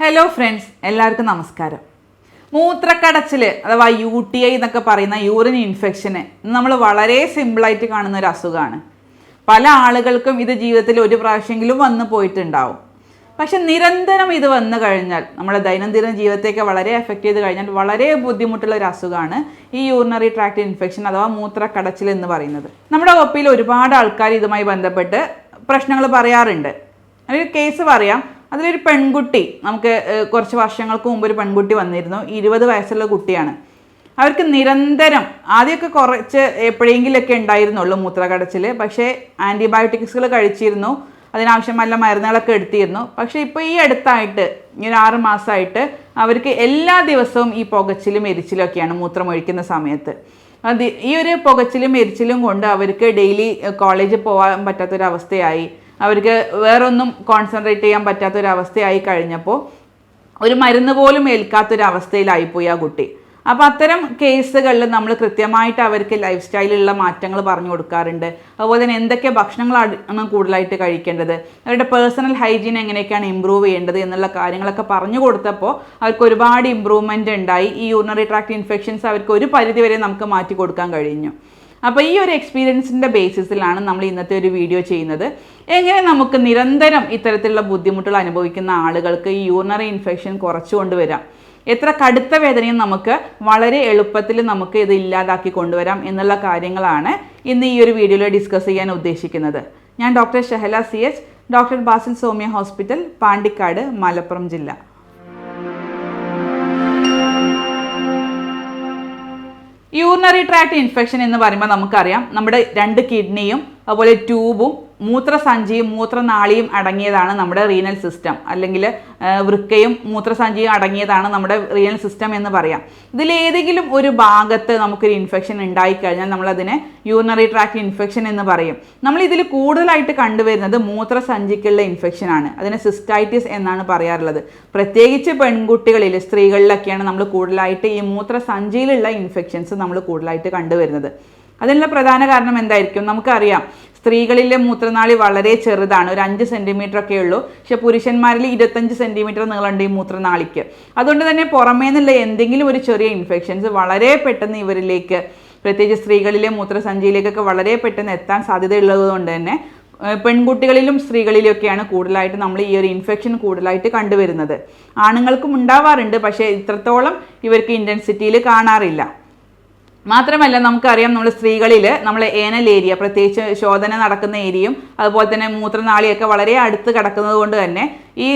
Hello friends എല്ലാവർക്കും നമസ്കാരം. മൂത്രക്കടച്ചിൽ അഥവാ യു ടി ഐ എന്നൊക്കെ പറയുന്ന യൂറിൻ ഇൻഫെക്ഷന് നമ്മൾ വളരെ സിമ്പിളായിട്ട് കാണുന്ന ഒരു അസുഖമാണ് പല ആളുകൾക്കും ഇത് ജീവിതത്തിൽ ഒരു പ്രാവശ്യമെങ്കിലും വന്നു പോയിട്ടുണ്ടാവും. പക്ഷെ നിരന്തരം ഇത് വന്നു കഴിഞ്ഞാൽ നമ്മുടെ ദൈനംദിന ജീവിതത്തെയൊക്കെ വളരെ എഫക്റ്റ് ചെയ്ത് കഴിഞ്ഞാൽ വളരെ ബുദ്ധിമുട്ടുള്ള ഒരു അസുഖമാണ് ഈ യൂറിനറി ട്രാക്ട് ഇൻഫെക്ഷൻ അഥവാ മൂത്രക്കടച്ചിൽ എന്ന് പറയുന്നത്. നമ്മുടെ ഒപ്പിയിൽ ഒരുപാട് ആൾക്കാർ ഇതുമായി ബന്ധപ്പെട്ട് പ്രശ്നങ്ങൾ പറയാറുണ്ട്. ഒരു കേസ് പറയാം. അതിലൊരു പെൺകുട്ടി നമുക്ക് കുറച്ച് വർഷങ്ങൾക്ക് മുമ്പ് ഒരു പെൺകുട്ടി വന്നിരുന്നു ഇരുപത് വയസ്സുള്ള കുട്ടിയാണ്. അവർക്ക് നിരന്തരം ആദ്യമൊക്കെ കുറച്ച് എപ്പോഴെങ്കിലൊക്കെ ഉണ്ടായിരുന്നുള്ളൂ മൂത്രകടച്ചിൽ പക്ഷേ ആന്റിബയോട്ടിക്സുകൾ കഴിച്ചിരുന്നു അതിനാവശ്യമല്ല മരുന്നുകളൊക്കെ എടുത്തിരുന്നു. പക്ഷേ ഇപ്പോൾ ഈ അടുത്തായിട്ട് ഒരു ആറ് മാസമായിട്ട് അവർക്ക് എല്ലാ ദിവസവും ഈ പുകച്ചിലും എരിച്ചിലും ഒക്കെയാണ് മൂത്രമൊഴിക്കുന്ന സമയത്ത്. അത് ഈ ഒരു പുകച്ചിലും എരിച്ചിലും കൊണ്ട് അവർക്ക് ഡെയിലി കോളേജിൽ പോകാൻ പറ്റാത്തൊരവസ്ഥയായി. അവർക്ക് വേറൊന്നും കോൺസെൻട്രേറ്റ് ചെയ്യാൻ പറ്റാത്തൊരവസ്ഥയായി കഴിഞ്ഞപ്പോൾ ഒരു മരുന്ന് പോലും ഏൽക്കാത്തൊരവസ്ഥയിലായിപ്പോയി ആ കുട്ടി. അപ്പോൾ അത്തരം കേസുകളിൽ നമ്മൾ കൃത്യമായിട്ട് അവർക്ക് ലൈഫ് സ്റ്റൈലിലുള്ള മാറ്റങ്ങൾ പറഞ്ഞു കൊടുക്കാറുണ്ട്. അതുപോലെ തന്നെ എന്തൊക്കെ ഭക്ഷണങ്ങളാണ് കൂടുതലായിട്ട് കഴിക്കേണ്ടത്? അവരുടെ പേഴ്സണൽ ഹൈജീൻ എങ്ങനെയൊക്കെയാണ് ഇമ്പ്രൂവ് ചെയ്യേണ്ടത് എന്നുള്ള കാര്യങ്ങളൊക്കെ പറഞ്ഞു കൊടുത്തപ്പോൾ അവർക്ക് ഒരുപാട് ഇമ്പ്രൂവ്മെന്റ് ഉണ്ടായി. ഈ യൂറിനറി ട്രാക്ട് ഇൻഫെക്ഷൻസ് അവർക്ക് ഒരു പരിധിവരെ നമുക്ക് മാറ്റി കൊടുക്കാൻ കഴിഞ്ഞു. അപ്പോൾ ഈ ഒരു എക്സ്പീരിയൻസിന്റെ ബേസിസിലാണ് നമ്മൾ ഇന്നത്തെ ഒരു വീഡിയോ ചെയ്യുന്നത്. എങ്ങനെ നമുക്ക് നിരന്തരം ഇത്തരത്തിലുള്ള ബുദ്ധിമുട്ടുകൾ അനുഭവിക്കുന്ന ആളുകൾക്ക് ഈ യൂറിനറി ഇൻഫെക്ഷൻ കുറച്ചു കൊണ്ടുവരാം? എത്ര കടുത്ത വേദനയും നമുക്ക് വളരെ എളുപ്പത്തിൽ നമുക്ക് ഇത് ഇല്ലാതാക്കി കൊണ്ടുവരാം എന്നുള്ള കാര്യങ്ങളാണ് ഇന്ന് ഈ ഒരു വീഡിയോയിൽ ഡിസ്കസ് ചെയ്യാൻ ഉദ്ദേശിക്കുന്നത്. ഞാൻ doctor Shahala C H doctor Basil Soumya hospital Pandikkad Malappuram ജില്ല. യൂറിനറി ട്രാക്ട് ഇൻഫെക്ഷൻ എന്ന് പറയുമ്പോൾ നമുക്കറിയാം. നമ്മുടെ രണ്ട് കിഡ്നിയും അതുപോലെ ട്യൂബും മൂത്രസഞ്ചിയും മൂത്രനാളിയും അടങ്ങിയതാണ് നമ്മുടെ റീനൽ സിസ്റ്റം അല്ലെങ്കിൽ വൃക്കയും മൂത്രസഞ്ചിയും അടങ്ങിയതാണ് നമ്മുടെ റീനൽ സിസ്റ്റം എന്ന് പറയാം. ഇതിലേതെങ്കിലും ഒരു ഭാഗത്ത് നമുക്കൊരു ഇൻഫെക്ഷൻ ഉണ്ടായിക്കഴിഞ്ഞാൽ നമ്മളതിനെ യൂറിനറി ട്രാക്ട് ഇൻഫെക്ഷൻ എന്ന് പറയും. നമ്മൾ ഇതിൽ കൂടുതലായിട്ട് കണ്ടുവരുന്നത് മൂത്രസഞ്ചിക്കുള്ള ഇൻഫെക്ഷൻ ആണ്. അതിനെ സിസ്റ്റൈറ്റിസ് എന്നാണ് പറയാറുള്ളത്. പ്രത്യേകിച്ച് പെൺകുട്ടികളിൽ സ്ത്രീകളിലൊക്കെയാണ് നമ്മൾ കൂടുതലായിട്ട് ഈ മൂത്രസഞ്ചിയിലുള്ള ഇൻഫെക്ഷൻസ് നമ്മൾ കൂടുതലായിട്ട് കണ്ടുവരുന്നത്. അതിനുള്ള പ്രധാന കാരണം എന്തായിരിക്കും? നമുക്കറിയാം. സ്ത്രീകളിലെ മൂത്രനാളി വളരെ ചെറുതാണ്. ഒരു അഞ്ച് സെന്റിമീറ്റർ ഒക്കെ ഉള്ളൂ. പക്ഷെ പുരുഷന്മാരിൽ ഇരുപത്തഞ്ച് സെന്റിമീറ്റർ നീളമുണ്ട് ഈ മൂത്രനാളിക്ക്. അതുകൊണ്ട് തന്നെ പുറമേ നിന്നുള്ള എന്തെങ്കിലും ഒരു ചെറിയ ഇൻഫെക്ഷൻസ് വളരെ പെട്ടെന്ന് ഇവരിലേക്ക് പ്രത്യേകിച്ച് സ്ത്രീകളിലെ മൂത്രസഞ്ചിയിലേക്കൊക്കെ വളരെ പെട്ടെന്ന് എത്താൻ സാധ്യത ഉള്ളതുകൊണ്ട് തന്നെ പെൺകുട്ടികളിലും സ്ത്രീകളിലൊക്കെയാണ് കൂടുതലായിട്ട് നമ്മൾ ഈ ഒരു ഇൻഫെക്ഷൻ കൂടുതലായിട്ട് കണ്ടുവരുന്നത്. ആണുങ്ങൾക്കും ഉണ്ടാവാറുണ്ട്. പക്ഷേ ഇത്രത്തോളം ഇവർക്ക് ഇന്റൻസിറ്റിയിൽ കാണാറില്ല. മാത്രമല്ല നമുക്കറിയാം നമ്മൾ സ്ത്രീകളിൽ നമ്മൾ ഏനൽ ഏരിയ പ്രത്യേകിച്ച് ശോധന നടക്കുന്ന ഏരിയയും അതുപോലെ തന്നെ മൂത്രനാളിയൊക്കെ വളരെ അടുത്ത് കിടക്കുന്നത് കൊണ്ട് തന്നെ ഈ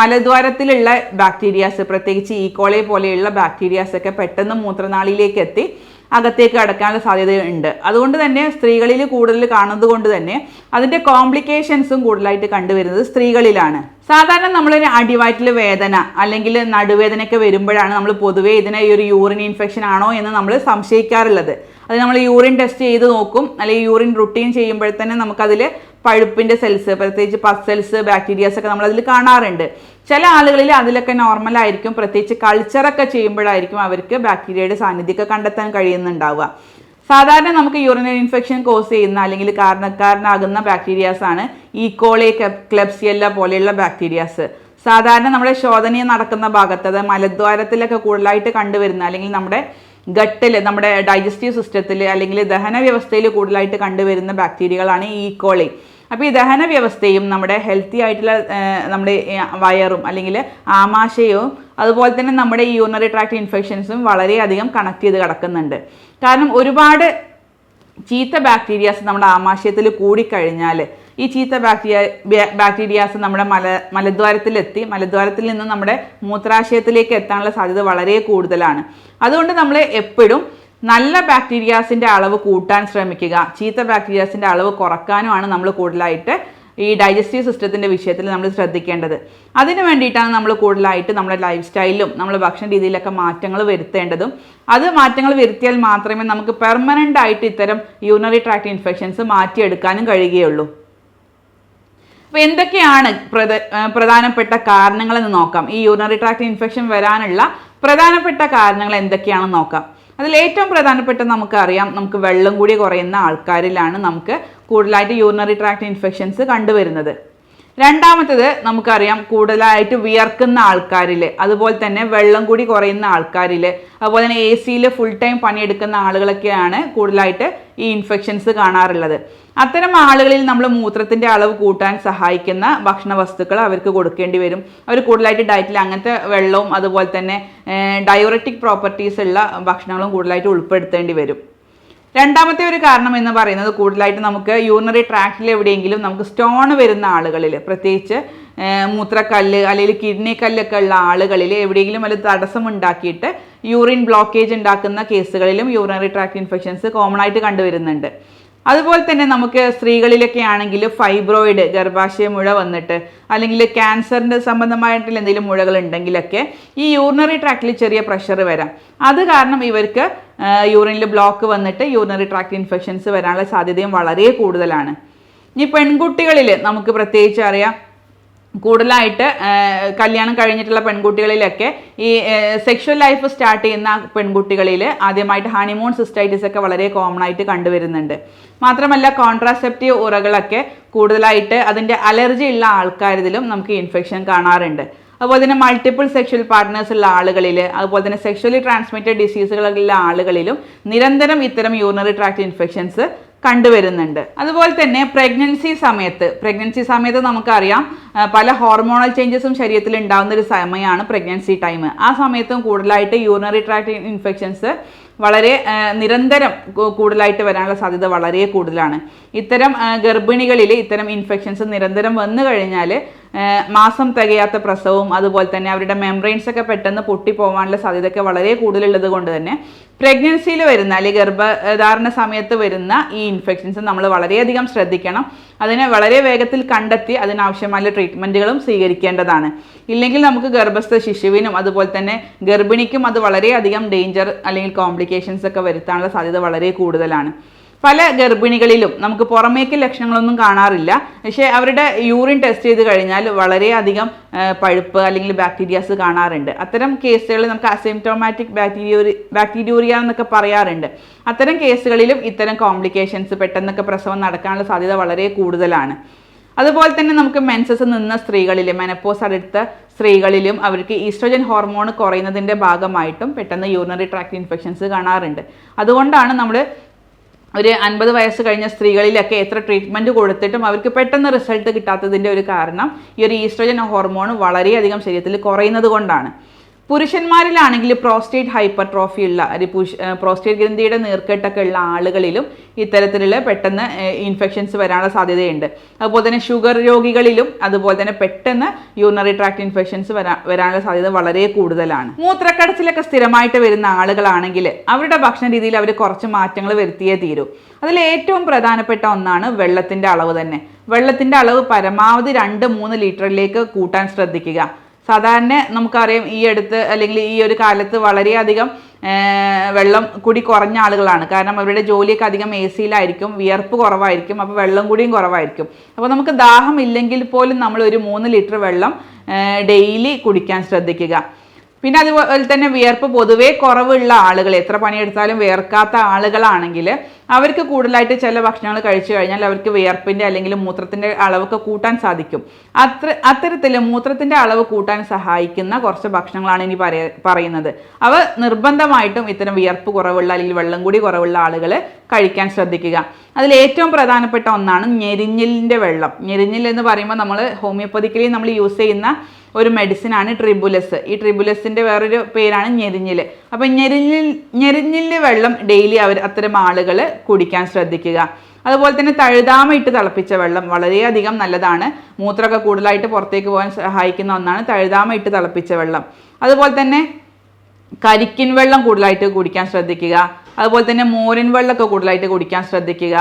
മലദ്വാരത്തിലുള്ള ബാക്ടീരിയാസ് പ്രത്യേകിച്ച് ഈക്കോളെ പോലെയുള്ള ബാക്ടീരിയാസ് ഒക്കെ പെട്ടെന്ന് മൂത്രനാളിയിലേക്ക് എത്തി. അകത്തേക്ക് കടക്കാനുള്ള സാധ്യതയുണ്ട് അതുകൊണ്ട് തന്നെ സ്ത്രീകളിൽ കൂടുതൽ കാണുന്നത് കൊണ്ട് തന്നെ അതിന്റെ കോംപ്ലിക്കേഷൻസും കൂടുതലായിട്ട് കണ്ടുവരുന്നത് സ്ത്രീകളിലാണ്. സാധാരണ നമ്മളൊരു അടിവയറ്റിൽ വേദന അല്ലെങ്കിൽ നടുവേദനയൊക്കെ വരുമ്പോഴാണ് നമ്മൾ പൊതുവേ ഇതിനെ ഈ ഒരു യൂറിൻ ഇൻഫെക്ഷൻ ആണോ എന്ന് നമ്മൾ സംശയിക്കാറുള്ളത്. അത് നമ്മൾ യൂറിൻ ടെസ്റ്റ് ചെയ്ത് നോക്കും. അല്ലെങ്കിൽ യൂറിൻ റുട്ടീൻ ചെയ്യുമ്പോഴത്തന്നെ നമുക്കതിൽ പഴുപ്പിന്റെ സെൽസ് പ്രത്യേകിച്ച് പസ് സെൽസ് ബാക്ടീരിയാസ് ഒക്കെ നമ്മളതിൽ കാണാറുണ്ട്. ചില ആളുകളിൽ അതിലൊക്കെ നോർമൽ ആയിരിക്കും. പ്രത്യേകിച്ച് കൾച്ചറൊക്കെ ചെയ്യുമ്പോഴായിരിക്കും അവർക്ക് ബാക്ടീരിയയുടെ സാന്നിധ്യമൊക്കെ കണ്ടെത്താൻ കഴിയുന്നുണ്ടാവുക. സാധാരണ നമുക്ക് യൂറിനറി ഇൻഫെക്ഷൻ കോസ് ചെയ്യുന്ന അല്ലെങ്കിൽ കാരണക്കാരനാകുന്ന ബാക്ടീരിയാസ് ആണ് ഈക്കോളെ ക്ലബ്സിയല്ല പോലെയുള്ള ബാക്ടീരിയാസ് സാധാരണ നമ്മുടെ ശോധനയെ നടക്കുന്ന ഭാഗത്ത് അത് മലദ്വാരത്തിലൊക്കെ കൂടുതലായിട്ട് കണ്ടുവരുന്ന അല്ലെങ്കിൽ നമ്മുടെ ഗട്ടിൽ നമ്മുടെ ഡൈജസ്റ്റീവ് സിസ്റ്റത്തിൽ അല്ലെങ്കിൽ ദഹന വ്യവസ്ഥയിൽ കൂടുതലായിട്ട് കണ്ടുവരുന്ന ബാക്ടീരിയകളാണ് ഈക്കോളി അപ്പോൾ ഈ ദഹന വ്യവസ്ഥയും നമ്മുടെ ഹെൽത്തി ആയിട്ടുള്ള നമ്മുടെ വയറും അല്ലെങ്കിൽ ആമാശയവും അതുപോലെ തന്നെ നമ്മുടെ ഈ യൂറിനറി ട്രാക്ട് ഇൻഫെക്ഷൻസും വളരെയധികം കണക്ട് ചെയ്ത് കിടക്കുന്നുണ്ട്. കാരണം ഒരുപാട് ചീത്ത ബാക്ടീരിയാസ് നമ്മുടെ ആമാശയത്തിൽ കൂടിക്കഴിഞ്ഞാൽ ഈ ചീത്ത ബാക്ടീരിയ ബാക്ടീരിയാസ് നമ്മുടെ മല മലദ്വാരത്തിലെത്തി മലദ്വാരത്തിൽ നിന്ന് നമ്മുടെ മൂത്രാശയത്തിലേക്ക് എത്താനുള്ള സാധ്യത വളരെ കൂടുതലാണ്. അതുകൊണ്ട് നമ്മൾ എപ്പോഴും നല്ല ബാക്ടീരിയാസിന്റെ അളവ് കൂട്ടാൻ ശ്രമിക്കുക. ചീത്ത ബാക്ടീരിയാസിന്റെ അളവ് കുറക്കാനുമാണ് നമ്മൾ കൂടുതലായിട്ട് ഈ ഡൈജസ്റ്റീവ് സിസ്റ്റത്തിന്റെ വിഷയത്തിൽ നമ്മൾ ശ്രദ്ധിക്കേണ്ടത്. അതിന് വേണ്ടിയിട്ടാണ് നമ്മൾ കൂടുതലായിട്ട് നമ്മുടെ ലൈഫ് സ്റ്റൈലിലും നമ്മുടെ ഭക്ഷണ രീതിയിലൊക്കെ മാറ്റങ്ങൾ വരുത്തേണ്ടതും. അത് മാറ്റങ്ങൾ വരുത്തിയാൽ മാത്രമേ നമുക്ക് പെർമനന്റ് ആയിട്ട് ഇത്തരം യൂറിനറി ട്രാക്ട് ഇൻഫെക്ഷൻസ് മാറ്റിയെടുക്കാനും കഴിയുകയുള്ളൂ. അപ്പോൾ എന്തൊക്കെയാണ് പ്രധ പ്രധാനപ്പെട്ട കാരണങ്ങളെന്ന് നോക്കാം. ഈ യൂറിനറി ട്രാക്ട് ഇൻഫെക്ഷൻ വരാനുള്ള പ്രധാനപ്പെട്ട കാരണങ്ങൾ എന്തൊക്കെയാണെന്ന് നോക്കാം. അതിൽ ഏറ്റവും പ്രധാനപ്പെട്ട നമുക്കറിയാം നമുക്ക് വെള്ളം കൂടി കുറയുന്ന ആൾക്കാരിലാണ് നമുക്ക് കൂടുതലായിട്ട് യൂറിനറി ട്രാക്ട് ഇൻഫെക്ഷൻസ് കണ്ടുവരുന്നത്. രണ്ടാമത്തത് നമുക്കറിയാം കൂടുതലായിട്ട് വിയർക്കുന്ന ആൾക്കാരിൽ അതുപോലെ തന്നെ വെള്ളം കൂടി കുറയുന്ന ആൾക്കാരിൽ അതുപോലെ തന്നെ എ സിയിൽ ഫുൾ ടൈം പണിയെടുക്കുന്ന ആളുകളൊക്കെയാണ് കൂടുതലായിട്ട് ഈ ഇൻഫെക്ഷൻസ് കാണാറുള്ളത്. അത്തരം ആളുകളിൽ നമ്മൾ മൂത്രത്തിന്റെ അളവ് കൂട്ടാൻ സഹായിക്കുന്ന ഭക്ഷണ വസ്തുക്കൾ അവർക്ക് കൊടുക്കേണ്ടി വരും. അവർ കൂടുതലായിട്ട് ഡയറ്റിൽ അങ്ങനത്തെ വെള്ളവും അതുപോലെ തന്നെ ഡയോററ്റിക് പ്രോപ്പർട്ടീസ് ഉള്ള ഭക്ഷണങ്ങളും കൂടുതലായിട്ട് ഉൾപ്പെടുത്തേണ്ടി വരും. രണ്ടാമത്തെ ഒരു കാരണം എന്ന് പറയുന്നത് കൂടുതലായിട്ട് നമുക്ക് യൂറിനറി ട്രാക്റ്റിൽ എവിടെയെങ്കിലും നമുക്ക് സ്റ്റോൺ വരുന്ന ആളുകളിൽ പ്രത്യേകിച്ച് മൂത്രക്കല്ല് അല്ലെങ്കിൽ കിഡ്നി കല്ലൊക്കെ ഉള്ള ആളുകളിൽ എവിടെയെങ്കിലും വല്ല തടസ്സം ഉണ്ടാക്കിയിട്ട് യൂറിൻ ബ്ലോക്കേജ് ഉണ്ടാക്കുന്ന കേസുകളിലും യൂറിനറി ട്രാക്ട് ഇൻഫെക്ഷൻസ് കോമൺ ആയിട്ട് കണ്ടുവരുന്നുണ്ട്. അതുപോലെ തന്നെ നമുക്ക് സ്ത്രീകളിലൊക്കെ ആണെങ്കിൽ ഫൈബ്രോയിഡ് ഗർഭാശയ മുഴ വന്നിട്ട് അല്ലെങ്കിൽ ക്യാൻസറിന്റെ സംബന്ധമായിട്ടുള്ള എന്തെങ്കിലും മുഴകൾ ഉണ്ടെങ്കിലൊക്കെ ഈ യൂറിനറി ട്രാക്റ്റിൽ ചെറിയ പ്രഷർ വരാം. അത് കാരണം ഇവർക്ക് യൂറിനിൽ ബ്ലോക്ക് വന്നിട്ട് യൂറിനറി ട്രാക്ട് ഇൻഫെക്ഷൻസ് വരാനുള്ള സാധ്യതയും വളരെ കൂടുതലാണ്. ഇനി പെൺകുട്ടികളിൽ നമുക്ക് പ്രത്യേകിച്ച് അറിയാം കൂടുതലായിട്ട് കല്യാണം കഴിഞ്ഞിട്ടുള്ള പെൺകുട്ടികളിലൊക്കെ ഈ സെക്ഷൽ ലൈഫ് സ്റ്റാർട്ട് ചെയ്യുന്ന പെൺകുട്ടികളിൽ ആദ്യമായിട്ട് ഹണിമൂൺ സിസ്റ്റൈറ്റിസ് ഒക്കെ വളരെ കോമൺ ആയിട്ട് കണ്ടുവരുന്നുണ്ട്. മാത്രമല്ല കോൺട്രാസെപ്റ്റീവ് ഉറകളൊക്കെ കൂടുതലായിട്ട് അതിന്റെ അലർജി ഉള്ള ആൾക്കാരിലും നമുക്ക് ഇൻഫെക്ഷൻ കാണാറുണ്ട്. അതുപോലെ തന്നെ മൾട്ടിപ്പിൾ സെക്ഷൽ പാർട്ട്നേഴ്സ് ഉള്ള ആളുകളിൽ അതുപോലെ തന്നെ സെക്ഷലി ട്രാൻസ്മിറ്റഡ് ഡിസീസുകളുള്ള ആളുകളിലും നിരന്തരം ഇത്തരം യൂറിനറി ട്രാക്ട് ഇൻഫെക്ഷൻസ് കണ്ടുവരുന്നുണ്ട്. അതുപോലെ തന്നെ പ്രഗ്നൻസി സമയത്ത് പ്രഗ്നൻസി സമയത്ത് നമുക്കറിയാം പല ഹോർമോണൽ ചേഞ്ചസും ശരീരത്തിൽ ഉണ്ടാകുന്ന ഒരു സമയമാണ് പ്രഗ്നൻസി ടൈം ആ സമയത്തും കൂടുതലായിട്ട് യൂറിനറി ട്രാക്ട് ഇൻഫെക്ഷൻസ് വളരെ നിരന്തരം കൂടുതലായിട്ട് വരാനുള്ള സാധ്യത വളരെ കൂടുതലാണ്. ഇത്തരം ഗർഭിണികളിൽ ഇത്തരം ഇൻഫെക്ഷൻസ് നിരന്തരം വന്നു കഴിഞ്ഞാൽ മാസം തികയാത്ത പ്രസവവും അതുപോലെ തന്നെ അവരുടെ മെംബ്രെയിൻസ് ഒക്കെ പെട്ടെന്ന് പൊട്ടിപ്പോവാനുള്ള സാധ്യതയൊക്കെ വളരെ കൂടുതലുള്ളത് കൊണ്ട് തന്നെ പ്രഗ്നൻസിയിൽ വരുന്ന അല്ലെങ്കിൽ ഗർഭധാരണ സമയത്ത് വരുന്ന ഈ ഇൻഫെക്ഷൻസ് നമ്മൾ വളരെയധികം ശ്രദ്ധിക്കണം. അതിനെ വളരെ വേഗത്തിൽ കണ്ടെത്തി അതിനാവശ്യമായ ട്രീറ്റ്മെന്റുകളും സ്വീകരിക്കേണ്ടതാണ്. ഇല്ലെങ്കിൽ നമുക്ക് ഗർഭസ്ഥ ശിശുവിനും അതുപോലെ തന്നെ ഗർഭിണിക്കും അത് വളരെയധികം ഡേഞ്ചർ അല്ലെങ്കിൽ കോംപ്ലിക്കേഷൻസ് ഒക്കെ വരുത്താനുള്ള സാധ്യത വളരെ കൂടുതലാണ്. പല ഗർഭിണികളിലും നമുക്ക് പുറമേക്ക് ലക്ഷണങ്ങളൊന്നും കാണാറില്ല. പക്ഷേ അവരുടെ യൂറിൻ ടെസ്റ്റ് ചെയ്ത് കഴിഞ്ഞാൽ വളരെയധികം പഴുപ്പ് അല്ലെങ്കിൽ ബാക്ടീരിയാസ് കാണാറുണ്ട്. അത്തരം കേസുകളിൽ നമുക്ക് അസിംറ്റോമാറ്റിക് ബാക്ടീരിയോറി ബാക്ടീരിയോറിയ എന്നൊക്കെ പറയാറുണ്ട്. അത്തരം കേസുകളിലും ഇത്തരം കോംപ്ലിക്കേഷൻസ് പെട്ടെന്നൊക്കെ പ്രസവം നടക്കാനുള്ള സാധ്യത വളരെ കൂടുതലാണ്. അതുപോലെ തന്നെ നമുക്ക് മെൻസസ് നിന്ന സ്ത്രീകളിൽ മെനപ്പോസ് അടുത്ത സ്ത്രീകളിലും അവർക്ക് ഈസ്ട്രോജൻ ഹോർമോൺ കുറയുന്നതിന്റെ ഭാഗമായിട്ടും പെട്ടെന്ന് യൂറിനറി ട്രാക്ട് ഇൻഫെക്ഷൻസ് കാണാറുണ്ട്. അതുകൊണ്ടാണ് നമ്മൾ ഒരു അൻപത് വയസ്സ് കഴിഞ്ഞ സ്ത്രീകളിലൊക്കെ എത്ര ട്രീറ്റ്മെന്റ് കൊടുത്തിട്ടും അവർക്ക് പെട്ടെന്ന് റിസൾട്ട് കിട്ടാത്തതിന്റെ ഒരു കാരണം ഈ ഒരു ഈസ്ട്രോജൻ ഹോർമോൺ വളരെയധികം ശരീരത്തിൽ കുറയുന്നത് കൊണ്ടാണ്. പുരുഷന്മാരിലാണെങ്കിൽ പ്രോസ്റ്റേറ്റ് ഹൈപ്പർട്രോഫി ഉള്ള പ്രോസ്റ്റേറ്റ് ഗ്രന്ഥിയുടെ നീർക്കെട്ടൊക്കെ ഉള്ള ആളുകളിലും ഇത്തരത്തിലുള്ള പെട്ടെന്ന് ഇൻഫെക്ഷൻസ് വരാനുള്ള സാധ്യതയുണ്ട്. അതുപോലെ തന്നെ ഷുഗർ രോഗികളിലും അതുപോലെ തന്നെ പെട്ടെന്ന് യൂറിനറി ട്രാക്ട് ഇൻഫെക്ഷൻസ് വരാ വരാനുള്ള സാധ്യത വളരെ കൂടുതലാണ്. മൂത്രക്കടച്ചിലൊക്കെ സ്ഥിരമായിട്ട് വരുന്ന ആളുകളാണെങ്കിൽ അവരുടെ ഭക്ഷണ രീതിയിൽ അവർ കുറച്ച് മാറ്റങ്ങൾ വരുത്തിയേ തീരൂ. അതിൽ ഏറ്റവും പ്രധാനപ്പെട്ട ഒന്നാണ് വെള്ളത്തിന്റെ അളവ് തന്നെ. വെള്ളത്തിന്റെ അളവ് പരമാവധി രണ്ട് മൂന്ന് ലിറ്ററിലേക്ക് കൂട്ടാൻ ശ്രദ്ധിക്കുക. സാധാരണ നമുക്കറിയാം ഈ അടുത്ത് അല്ലെങ്കിൽ ഈ ഒരു കാലത്ത് വളരെയധികം വെള്ളം കൂടി കുറഞ്ഞ ആളുകളാണ്. കാരണം അവരുടെ ജോലിയൊക്കെ അധികം എ സിയിലായിരിക്കും വിയർപ്പ് കുറവായിരിക്കും അപ്പോൾ വെള്ളം കൂടിയും കുറവായിരിക്കും. അപ്പോൾ നമുക്ക് ദാഹം ഇല്ലെങ്കിൽ പോലും നമ്മൾ ഒരു മൂന്ന് ലിറ്റർ വെള്ളം ഡെയിലി കുടിക്കാൻ ശ്രദ്ധിക്കുക. പിന്നെ അതുപോലെ തന്നെ വിയർപ്പ് പൊതുവേ കുറവുള്ള ആളുകൾ എത്ര പണിയെടുത്താലും വിയർക്കാത്ത ആളുകളാണെങ്കിൽ അവർക്ക് കൂടുതലായിട്ട് ചില ഭക്ഷണങ്ങൾ കഴിച്ചു കഴിഞ്ഞാൽ അവർക്ക് വിയർപ്പിന്റെ അല്ലെങ്കിൽ മൂത്രത്തിന്റെ അളവൊക്കെ കൂട്ടാൻ സാധിക്കും. അത്ര അത്തരത്തിൽ മൂത്രത്തിന്റെ അളവ് കൂട്ടാൻ സഹായിക്കുന്ന കുറച്ച് ഭക്ഷണങ്ങളാണ് ഇനി പറയ പറയുന്നത്. അവ നിർബന്ധമായിട്ടും ഇത്തരം വിയർപ്പ് കുറവുള്ള അല്ലെങ്കിൽ വെള്ളം കൂടി കുറവുള്ള ആളുകൾ കഴിക്കാൻ ശ്രദ്ധിക്കുക. അതിൽ ഏറ്റവും പ്രധാനപ്പെട്ട ഒന്നാണ് ഞെരിഞ്ഞിലിന്റെ വെള്ളം. ഞെരിഞ്ഞിൽ എന്ന് പറയുമ്പോൾ നമ്മൾ ഹോമിയോപ്പതിക്കലി നമ്മൾ യൂസ് ചെയ്യുന്ന ഒരു മെഡിസിനാണ് ട്രിബുലസ് ഈ ട്രിബുലസിന്റെ വേറൊരു പേരാണ് ഞെരിഞ്ഞിൽ അപ്പം ഞെരിഞ്ഞിൽ ഞെരിഞ്ഞിലെ വെള്ളം ഡെയിലി അവർ അത്തരം ആളുകൾ കുടിക്കാൻ ശ്രദ്ധിക്കുക. അതുപോലെ തന്നെ തഴുതാമ ഇട്ട് തിളപ്പിച്ച വെള്ളം വളരെയധികം നല്ലതാണ്. മൂത്രമൊക്കെ കൂടുതലായിട്ട് പുറത്തേക്ക് പോകാൻ സഹായിക്കുന്ന ഒന്നാണ് തഴുതാമ ഇട്ട് തിളപ്പിച്ച വെള്ളം. അതുപോലെ തന്നെ കരിക്കിൻ വെള്ളം കൂടുതലായിട്ട് കുടിക്കാൻ ശ്രദ്ധിക്കുക. അതുപോലെ തന്നെ മോരിൻ വെള്ളമൊക്കെ കൂടുതലായിട്ട് കുടിക്കാൻ ശ്രദ്ധിക്കുക.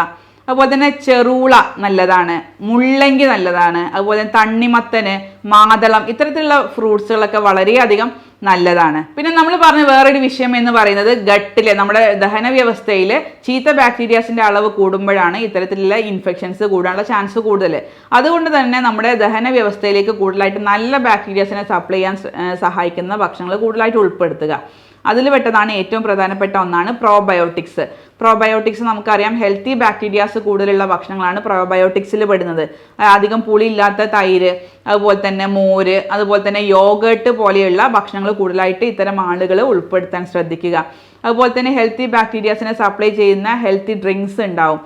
അതുപോലെ തന്നെ ചെറുള നല്ലതാണ് മുള്ളങ്കി നല്ലതാണ് അതുപോലെ തന്നെ തണ്ണിമത്തന് മാതളം ഇത്തരത്തിലുള്ള ഫ്രൂട്ട്സുകളൊക്കെ വളരെയധികം നല്ലതാണ്. പിന്നെ നമ്മൾ പറഞ്ഞ വേറൊരു വിഷയം എന്ന് പറയുന്നത് ഗട്ടിലെ നമ്മുടെ ദഹന വ്യവസ്ഥയിൽ ചീത്ത ബാക്ടീരിയാസിന്റെ അളവ് കൂടുമ്പോഴാണ് ഇത്തരത്തിലുള്ള ഇൻഫെക്ഷൻസ് കൂടാനുള്ള ചാൻസ് കൂടുതൽ അതുകൊണ്ട് തന്നെ നമ്മുടെ ദഹന വ്യവസ്ഥയിലേക്ക് കൂടുതലായിട്ട് നല്ല ബാക്ടീരിയാസിനെ സപ്ലൈ ചെയ്യാൻ സഹായിക്കുന്ന ഭക്ഷണങ്ങൾ കൂടുതലായിട്ട് ഉൾപ്പെടുത്തുക. അതിൽ പെട്ടതാണ് ഏറ്റവും പ്രധാനപ്പെട്ട ഒന്നാണ് പ്രോബയോട്ടിക്സ് പ്രോബയോട്ടിക്സ് നമുക്കറിയാം ഹെൽത്തി ബാക്ടീരിയാസ് കൂടുതലുള്ള ഭക്ഷണങ്ങളാണ് പ്രോബയോട്ടിക്സിൽ പെടുന്നത്. അധികം പുളിയില്ലാത്ത തൈര് അതുപോലെ തന്നെ മോര് അതുപോലെ തന്നെ യോഗേട്ട് പോലെയുള്ള ഭക്ഷണങ്ങൾ കൂടുതലായിട്ട് ഇത്തരം ആളുകൾ ഉൾപ്പെടുത്താൻ ശ്രദ്ധിക്കുക. അതുപോലെ തന്നെ ഹെൽത്തി ബാക്ടീരിയാസിനെ സപ്ലൈ ചെയ്യുന്ന ഹെൽത്തി ഡ്രിങ്ക്സ് ഉണ്ടാവും.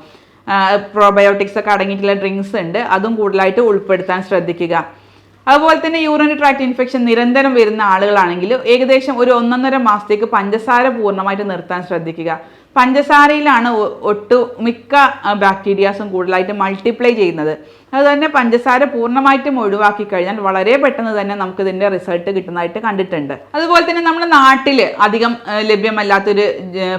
പ്രോബയോട്ടിക്സ് ഒക്കെ അടങ്ങിയിട്ടുള്ള ഡ്രിങ്ക്സ് ഉണ്ട്. അതും കൂടുതലായിട്ട് ഉൾപ്പെടുത്താൻ ശ്രദ്ധിക്കുക. അതുപോലെ തന്നെ യൂറിനറി ട്രാക്ട് ഇൻഫെക്ഷൻ നിരന്തരം വരുന്ന ആളുകളാണെങ്കിൽ ഏകദേശം ഒരു ഒന്നൊന്നര മാസത്തേക്ക് പഞ്ചസാര പൂർണമായിട്ട് നിർത്താൻ ശ്രദ്ധിക്കുക. പഞ്ചസാരയിലാണ് ഒട്ടു മിക്ക ബാക്ടീരിയാസും കൂടുതലായിട്ട് മൾട്ടിപ്ലൈ ചെയ്യുന്നത്. അതുതന്നെ പഞ്ചസാര പൂർണമായിട്ടും ഒഴിവാക്കി കഴിഞ്ഞാൽ വളരെ പെട്ടെന്ന് തന്നെ നമുക്ക് ഇതിന്റെ റിസൾട്ട് കിട്ടുന്നതായിട്ട് കണ്ടിട്ടുണ്ട്. അതുപോലെ തന്നെ നമ്മുടെ നാട്ടിൽ അധികം ലഭ്യമല്ലാത്തൊരു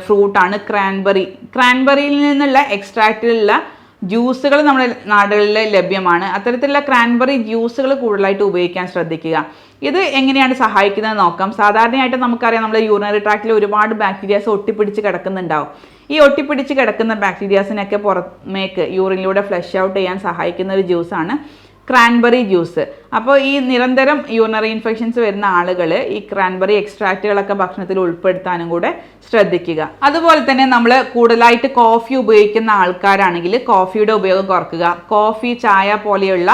ഫ്രൂട്ടാണ് ക്രാൻബെറി ക്രാൻബെറിയിൽ നിന്നുള്ള എക്സ്ട്രാക്റ്റിലുള്ള ജ്യൂസുകൾ നമ്മുടെ നാടുകളിൽ ലഭ്യമാണ്. അത്തരത്തിലുള്ള ക്രാൻബെറി ജ്യൂസുകൾ കൂടുതലായിട്ട് ഉപയോഗിക്കാൻ ശ്രദ്ധിക്കുക. ഇത് എങ്ങനെയാണ് സഹായിക്കുന്നത് നോക്കാം. സാധാരണയായിട്ട് നമുക്കറിയാം നമ്മുടെ യൂറിനറി ട്രാക്റ്റിൽ ഒരുപാട് ബാക്ടീരിയാസ് ഒട്ടിപ്പിടിച്ച് കിടക്കുന്നുണ്ടാവും. ഈ ഒട്ടിപ്പിടിച്ച് കിടക്കുന്ന ബാക്ടീരിയാസിനൊക്കെ പുറമേക്ക് യൂറിനിലൂടെ ഫ്ലഷ് ഔട്ട് ചെയ്യാൻ സഹായിക്കുന്ന ഒരു ജ്യൂസാണ് ക്രാൻബെറി ജ്യൂസ് അപ്പോൾ ഈ നിരന്തരം യൂറിനറി ഇൻഫെക്ഷൻസ് വരുന്ന ആളുകൾ ഈ ക്രാൻബെറി എക്സ്ട്രാക്റ്റുകളൊക്കെ ഭക്ഷണത്തിൽ ഉൾപ്പെടുത്താനും കൂടെ ശ്രദ്ധിക്കുക. അതുപോലെ തന്നെ നമ്മൾ കൂടുതലായിട്ട് കോഫി ഉപയോഗിക്കുന്ന ആൾക്കാരാണെങ്കിൽ കോഫിയുടെ ഉപയോഗം കുറക്കുക. കോഫി ചായ പോലെയുള്ള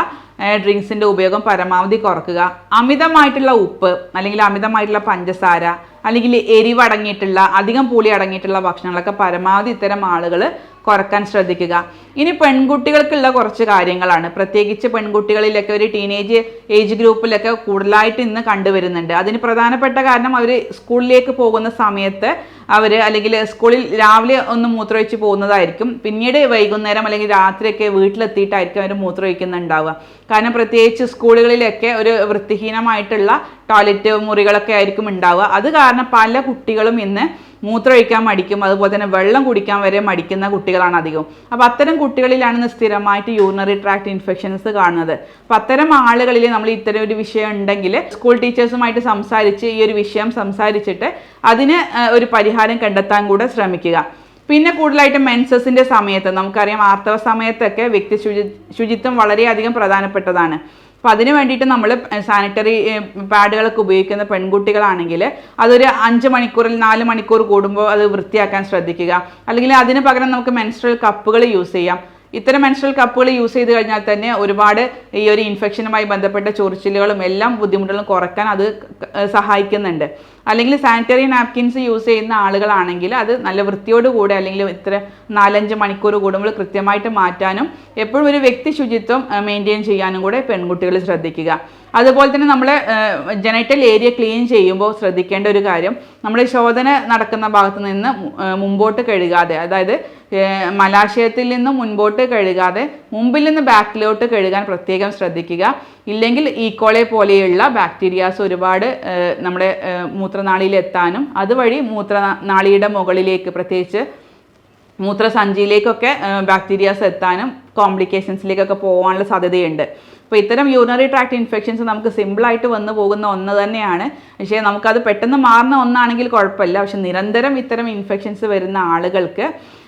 ഡ്രിങ്ക്സിന്റെ ഉപയോഗം പരമാവധി കുറക്കുക. അമിതമായിട്ടുള്ള ഉപ്പ് അല്ലെങ്കിൽ അമിതമായിട്ടുള്ള പഞ്ചസാര അല്ലെങ്കിൽ എരിവ് അടങ്ങിയിട്ടുള്ള അധികം പുളി അടങ്ങിയിട്ടുള്ള ഭക്ഷണങ്ങളൊക്കെ പരമാവധി ഇത്തരം ആളുകൾ കുറയ്ക്കാൻ ശ്രദ്ധിക്കുക. ഇനി പെൺകുട്ടികൾക്കുള്ള കുറച്ച് കാര്യങ്ങളാണ്. പ്രത്യേകിച്ച് പെൺകുട്ടികളിലൊക്കെ ഒരു ടീനേജ് ഏജ് ഗ്രൂപ്പിലൊക്കെ കൂടുതലായിട്ട് ഇന്ന് കണ്ടുവരുന്നുണ്ട്. അതിന് പ്രധാനപ്പെട്ട കാരണം അവർ സ്കൂളിലേക്ക് പോകുന്ന സമയത്ത് അവർ അല്ലെങ്കിൽ സ്കൂളിൽ രാവിലെ ഒന്ന് മൂത്രമൊഴിച്ച് പോകുന്നതായിരിക്കും. പിന്നീട് വൈകുന്നേരം അല്ലെങ്കിൽ രാത്രിയൊക്കെ വീട്ടിലെത്തിയിട്ടായിരിക്കും അവർ മൂത്രമൊഴിക്കുന്നുണ്ടാവുക. കാരണം പ്രത്യേകിച്ച് സ്കൂളുകളിലൊക്കെ ഒരു വൃത്തിഹീനമായിട്ടുള്ള ടോയ്ലറ്റ് മുറികളൊക്കെ ആയിരിക്കും ഉണ്ടാവുക. അത് കാരണം പല കുട്ടികളും ഇന്ന് മൂത്രമൊഴിക്കാൻ മടിക്കും. അതുപോലെ തന്നെ വെള്ളം കുടിക്കാൻ വരെ മടിക്കുന്ന കുട്ടികളാണ് അധികം അപ്പോൾ അത്തരം കുട്ടികളിലാണ് ഇന്ന് സ്ഥിരമായിട്ട് യൂറിനറി ട്രാക്ട് ഇൻഫെക്ഷൻസ് കാണുന്നത്. അപ്പം അത്തരം ആളുകളിൽ നമ്മൾ ഇത്തരം ഒരു വിഷയം ഉണ്ടെങ്കിൽ സ്കൂൾ ടീച്ചേഴ്സുമായിട്ട് സംസാരിച്ച് ഈ ഒരു വിഷയം സംസാരിച്ചിട്ട് അതിന് ഒരു പരിഹാരം കണ്ടെത്താൻ കൂടെ ശ്രമിക്കുക. പിന്നെ കൂടുതലായിട്ട് മെൻസസിന്റെ സമയത്ത് നമുക്കറിയാം ആർത്തവ സമയത്തൊക്കെ വ്യക്തി ശുചി ശുചിത്വം വളരെയധികം പ്രധാനപ്പെട്ടതാണ്. അപ്പോൾ അതിന് വേണ്ടിയിട്ട് നമ്മൾ സാനിറ്ററി പാഡുകളൊക്കെ ഉപയോഗിക്കുന്ന പെൺകുട്ടികളാണെങ്കിൽ അതൊരു അഞ്ച് മണിക്കൂറിൽ നാല് മണിക്കൂർ കൂടുമ്പോൾ അത് വൃത്തിയാക്കാൻ ശ്രദ്ധിക്കുക. അല്ലെങ്കിൽ അതിന് പകരം നമുക്ക് മെൻസ്ട്രൽ കപ്പുകൾ യൂസ് ചെയ്യാം. ഇത്തരം മെൻസ്ട്രൽ കപ്പുകൾ യൂസ് ചെയ്ത് കഴിഞ്ഞാൽ തന്നെ ഒരുപാട് ഈ ഒരു ഇൻഫെക്ഷനുമായി ബന്ധപ്പെട്ട ചൊറിച്ചിലുകളും എല്ലാം ബുദ്ധിമുട്ടുകളും കുറയ്ക്കാൻ അത് സഹായിക്കുന്നുണ്ട്. അല്ലെങ്കിൽ സാനിറ്ററി നാപ്കിൻസ് യൂസ് ചെയ്യുന്ന ആളുകളാണെങ്കിൽ അത് നല്ല വൃത്തിയോടുകൂടെ അല്ലെങ്കിൽ ഇത്ര നാലഞ്ച് മണിക്കൂർ കൂടുമ്പോൾ കൃത്യമായിട്ട് മാറ്റാനും എപ്പോഴും ഒരു വ്യക്തി ശുചിത്വം മെയിന്റെയിൻ ചെയ്യാനും കൂടെ പെൺകുട്ടികൾ ശ്രദ്ധിക്കുക. അതുപോലെ തന്നെ നമ്മൾ ജനറ്റൽ ഏരിയ ക്ലീൻ ചെയ്യുമ്പോൾ ശ്രദ്ധിക്കേണ്ട ഒരു കാര്യം നമ്മൾ ശോധന നടക്കുന്ന ഭാഗത്ത് നിന്ന് മുമ്പോട്ട് കഴുകാതെ അതായത് മലാശയത്തിൽ നിന്ന് മുൻപോട്ട് കഴുകാതെ മുമ്പിൽ നിന്ന് ബാക്കിലോട്ട് കഴുകാൻ പ്രത്യേകം ശ്രദ്ധിക്കുക. ഇല്ലെങ്കിൽ ഈക്കോളെ പോലെയുള്ള ബാക്ടീരിയാസ് ഒരുപാട് നമ്മുടെ മൂത്രനാളിയിൽ എത്താനും അതുവഴി മൂത്രനാളിയുടെ മുകളിലേക്ക് പ്രത്യേകിച്ച് മൂത്രസഞ്ചിയിലേക്കൊക്കെ ബാക്ടീരിയാസ് എത്താനും കോംപ്ലിക്കേഷൻസിലേക്കൊക്കെ പോകാനുള്ള സാധ്യതയുണ്ട്. അപ്പോൾ ഇത്തരം യൂറിനറി ട്രാക്ട് ഇൻഫെക്ഷൻസ് നമുക്ക് സിമ്പിളായിട്ട് വന്നു പോകുന്ന ഒന്ന് തന്നെയാണ്. പക്ഷേ നമുക്കത് പെട്ടെന്ന് മാറുന്ന ഒന്നാണെങ്കിൽ കുഴപ്പമില്ല. പക്ഷെ നിരന്തരം ഇത്തരം ഇൻഫെക്ഷൻസ് വരുന്ന ആളുകൾക്ക്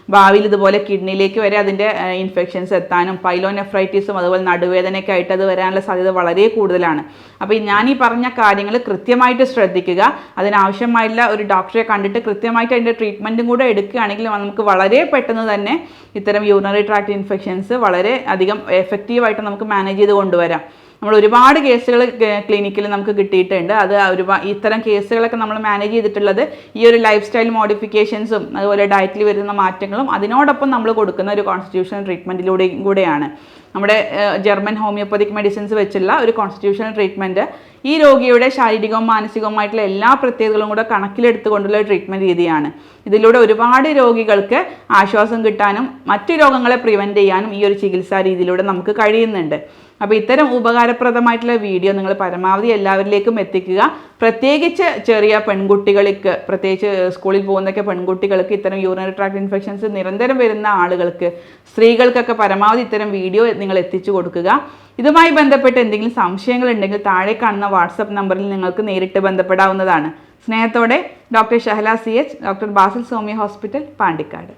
ഭാവിയിൽ ഇതുപോലെ കിഡ്നിയിലേക്ക് വരെ അതിന്റെ ഇൻഫെക്ഷൻസ് എത്താനും പൈലോനെഫ്രൈറ്റിസും അതുപോലെ നടുവേദനയൊക്കെ ആയിട്ട് അത് വരാനുള്ള സാധ്യത വളരെ കൂടുതലാണ്. അപ്പോൾ ഞാൻ ഈ പറഞ്ഞ കാര്യങ്ങൾ കൃത്യമായിട്ട് ശ്രദ്ധിക്കുക. അതിനാവശ്യമായിട്ടുള്ള ഒരു ഡോക്ടറെ കണ്ടിട്ട് കൃത്യമായിട്ട് അതിന്റെ ട്രീറ്റ്മെന്റും കൂടെ എടുക്കുകയാണെങ്കിൽ നമുക്ക് വളരെ പെട്ടെന്ന് തന്നെ ഇത്തരം യൂറിനറി ട്രാക്ട് ഇൻഫെക്ഷൻസ് വളരെ അധികം എഫക്റ്റീവായിട്ട് നമുക്ക് മാനേജ് ചെയ്ത് കൊണ്ടുവരാം. നമ്മൾ ഒരുപാട് കേസുകൾ ക്ലിനിക്കിൽ നമുക്ക് കിട്ടിയിട്ടുണ്ട്. അത് ഒരുപാട് ഇത്തരം കേസുകളൊക്കെ നമ്മൾ മാനേജ് ചെയ്തിട്ടുള്ളത് ഈ ഒരു ലൈഫ് സ്റ്റൈൽ മോഡിഫിക്കേഷൻസും അതുപോലെ ഡയറ്റിൽ വരുന്ന മാറ്റങ്ങളും അതിനോടൊപ്പം നമ്മൾ കൊടുക്കുന്ന ഒരു കോൺസ്റ്റിറ്റ്യൂഷണൽ ട്രീറ്റ്മെന്റിലൂടെയും കൂടെയാണ്. നമ്മുടെ ജർമ്മൻ ഹോമിയോപ്പതിക് മെഡിസിൻസ് വെച്ചുള്ള ഒരു കോൺസ്റ്റിറ്റ്യൂഷണൽ ട്രീറ്റ്മെന്റ് ഈ രോഗിയുടെ ശാരീരികവും മാനസികവുമായിട്ടുള്ള എല്ലാ പ്രത്യേകതകളും കൂടെ കണക്കിലെടുത്തുകൊണ്ടുള്ള ട്രീറ്റ്മെന്റ് രീതിയാണ്. ഇതിലൂടെ ഒരുപാട് രോഗികൾക്ക് ആശ്വാസം കിട്ടാനും മറ്റു രോഗങ്ങളെ പ്രിവെന്റ് ചെയ്യാനും ഈ ഒരു ചികിത്സാ രീതിയിലൂടെ നമുക്ക് കഴിയുന്നുണ്ട്. അപ്പോൾ ഇത്തരം ഉപകാരപ്രദമായിട്ടുള്ള വീഡിയോ നിങ്ങൾ പരമാവധി എല്ലാവരിലേക്കും എത്തിക്കുക. പ്രത്യേകിച്ച് ചെറിയ പെൺകുട്ടികൾക്ക് പ്രത്യേകിച്ച് സ്കൂളിൽ പോകുന്നൊക്കെ പെൺകുട്ടികൾക്ക് ഇത്തരം യൂറിനറി ട്രാക്ട് ഇൻഫെക്ഷൻസ് നിരന്തരം വരുന്ന ആളുകൾക്ക് സ്ത്രീകൾക്കൊക്കെ പരമാവധി ഇത്തരം വീഡിയോ നിങ്ങൾ എത്തിച്ചു കൊടുക്കുക. ഇതുമായി ബന്ധപ്പെട്ട് എന്തെങ്കിലും സംശയങ്ങൾ ഉണ്ടെങ്കിൽ താഴെ കാണുന്ന വാട്സപ്പ് നമ്പറിൽ നിങ്ങൾക്ക് നേരിട്ട് ബന്ധപ്പെടാവുന്നതാണ്. സ്നേഹത്തോടെ doctor Shahala C H doctor Basil Soumya hospital Pandikkad.